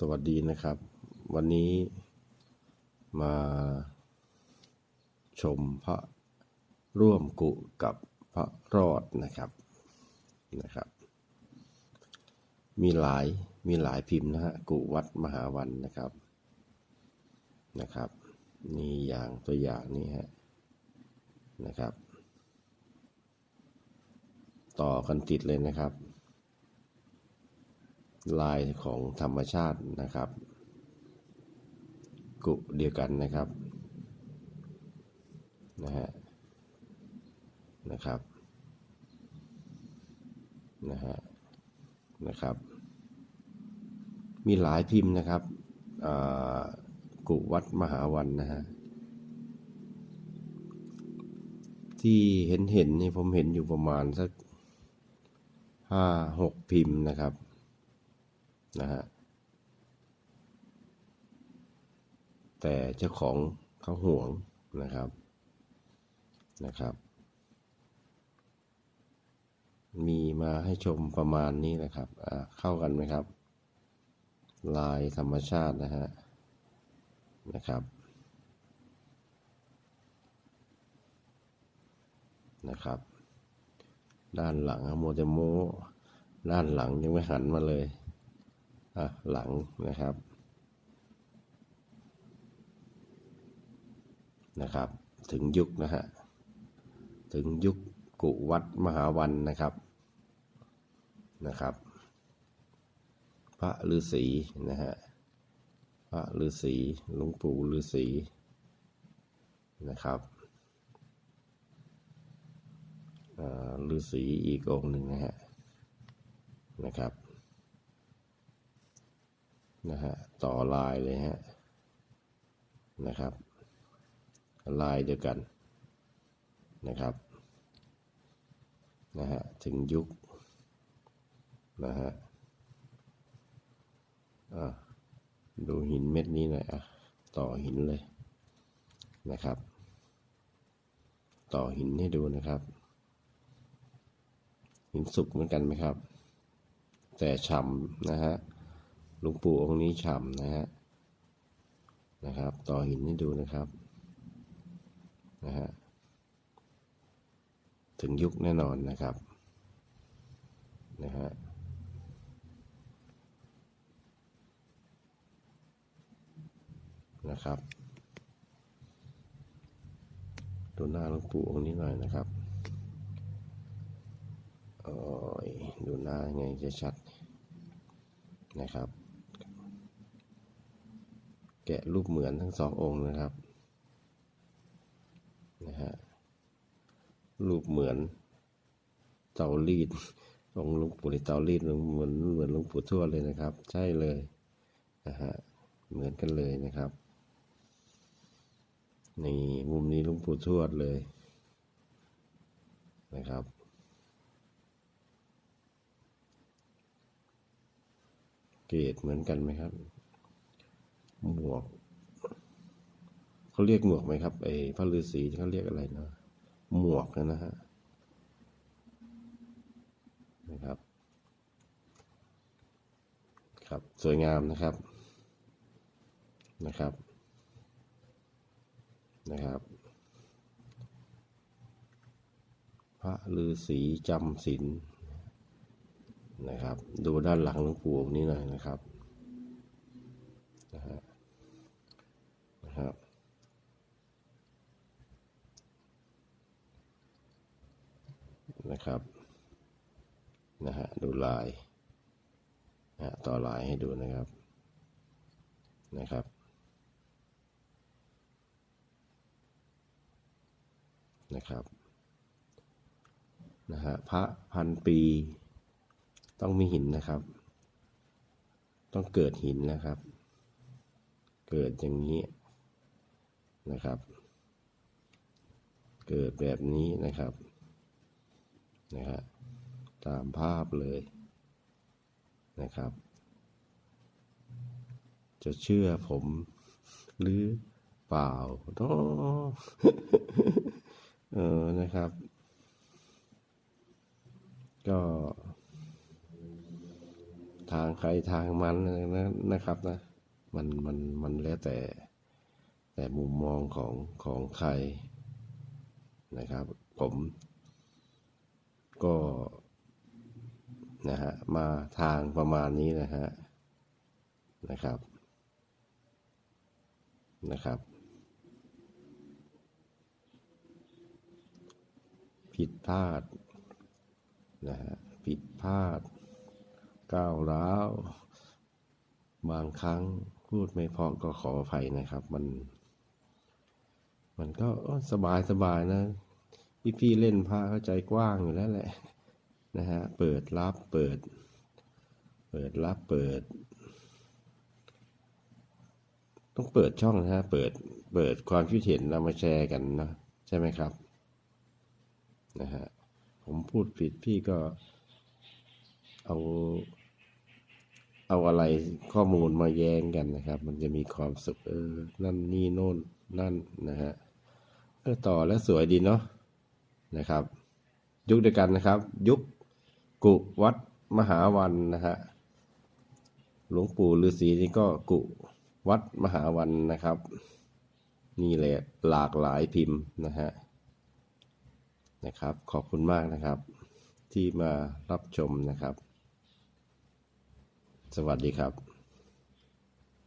สวัสดีนะครับ วันนี้มาชมพระร่วมกุกับพระรอดนะครับนะครับ มีหลายมีหลายพิมพ์นะฮะกุวัดมหาวันนะครับนะครับนี่อย่างตัวอย่างนี้ฮะนะครับ ต่อกันติดเลยนะครับ ลายของธรรมชาตินะครับ กุเดียวกันนะครับนะฮะนะครับนะฮะนะครับ มีหลายพิมพ์นะครับกุวัดมหาวันนะฮะที่เห็นเห็นนี่ผมเห็นอยู่ประมาณสักห้าหกพิมพ์นะครับ นะฮะแต่เจ้าของเขาห่วงนะครับนะครับ มีมาให้ชมประมาณนี้นะครับอ่าเข้ากันไหมครับ ลายธรรมชาตินะฮะนะครับนะครับ ด้านหลังโมเดโมด้านหลังยังไม่หันมาเลย หลังนะครับนะครับ ถึงยุคนะฮะถึงยุคกุวัดมหาวันนะครับนะครับ พระฤาษีนะฮะพระฤาษีหลวงปู่ฤาษีนะครับฤาษีอีกองหนึ่งนะฮะนะครับ นะฮะต่อลายเลยฮะนะครับ ลายเดียวกันนะครับนะฮะถึงยุคนะฮะอะดูหินเม็ดนี้หน่อยอะต่อหินเลยนะครับ ต่อหินให้ดูนะครับ หินสุกเหมือนกันไหมครับ แต่ฉ่ำนะฮะ หลวงปู่องค์นี้ฉ่ำนะฮะนะครับ ต่อหินให้ดูนะครับนะฮะถึงยุคแน่นอนนะครับนะฮะนะครับดูหน้าหลวงปู่องค์นี้หน่อยนะครับโอ้ยดูหน้าไงจะชัดนะครับ แกะรูปเหมือนทั้งสององค์นะครับนะฮะรูปเหมือนเตารีดองค์หลวงปู่ในเตารีดเหมือนเหมือนหลวงปู่ทวดเลยนะครับ ใช่เลยนะฮะเหมือนกันเลยนะครับนี่มุมนี้หลวงปู่ทวดเลยนะครับเกรดเหมือนกันไหมครับ หมวกเขาเรียกหมวกไหมครับไอ้พระฤาษีที่เขาเรียกอะไรเนาะหมวกนะฮะนะครับ ครับสวยงามนะครับนะครับนะครับ พระฤาษีจำศีลนะครับ ดูด้านหลังหลวงปู่นี้หน่อยนะครับนะฮะนะครับ นะครับนะฮะดูลายนะฮะต่อลายให้ดูนะครับนะครับ นะครับนะฮะพระพันปีต้องมีหินนะครับ ต้องเกิดหินนะครับ เกิดอย่างนี้นะครับ เกิดแบบนี้นะครับ นะฮะตามภาพเลยนะครับ จะเชื่อผมหรือเปล่าเนาะเออนะครับ ก็ ทางใครทางมันนะนะครับนะ มันมันมันแล้วแต่ แต่มุมมองของของใครนะครับ ผม ก็นะฮะมาทางประมาณนี้นะฮะนะครับนะครับ ผิดพลาดนะฮะผิดพลาดก้าวร้าวบางครั้งพูดไม่พอก็ขออภัยนะครับ มัน มันก็สบายสบายๆนะ พี่พี่ๆเล่นพระเข้าใจกว้างอยู่แล้วแหละนะฮะเปิดรับเปิด เปิดรับเปิด ต้องเปิดช่องนะฮะเปิดเปิดความคิดเห็นเรามาแชร์กันนะใช่ไหมครับนะฮะผมพูดผิดพี่ก็เอาเอาอะไรข้อมูลมาแย้งกันนะครับ มันจะมีความสุขเออ นั่นนี่โน่นนั่นนะฮะเออต่อแล้วสวยดีเนาะ นะครับ ยุคเดียวกันนะครับ ยุคกุวัดมหาวันนะฮะหลวงปู่ฤาษีนี่ก็กุวัดมหาวันนะครับ นี่แหละหลากหลายพิมพ์นะฮะนะครับ ขอบคุณมากนะครับ ที่มารับชมนะครับ สวัสดีครับ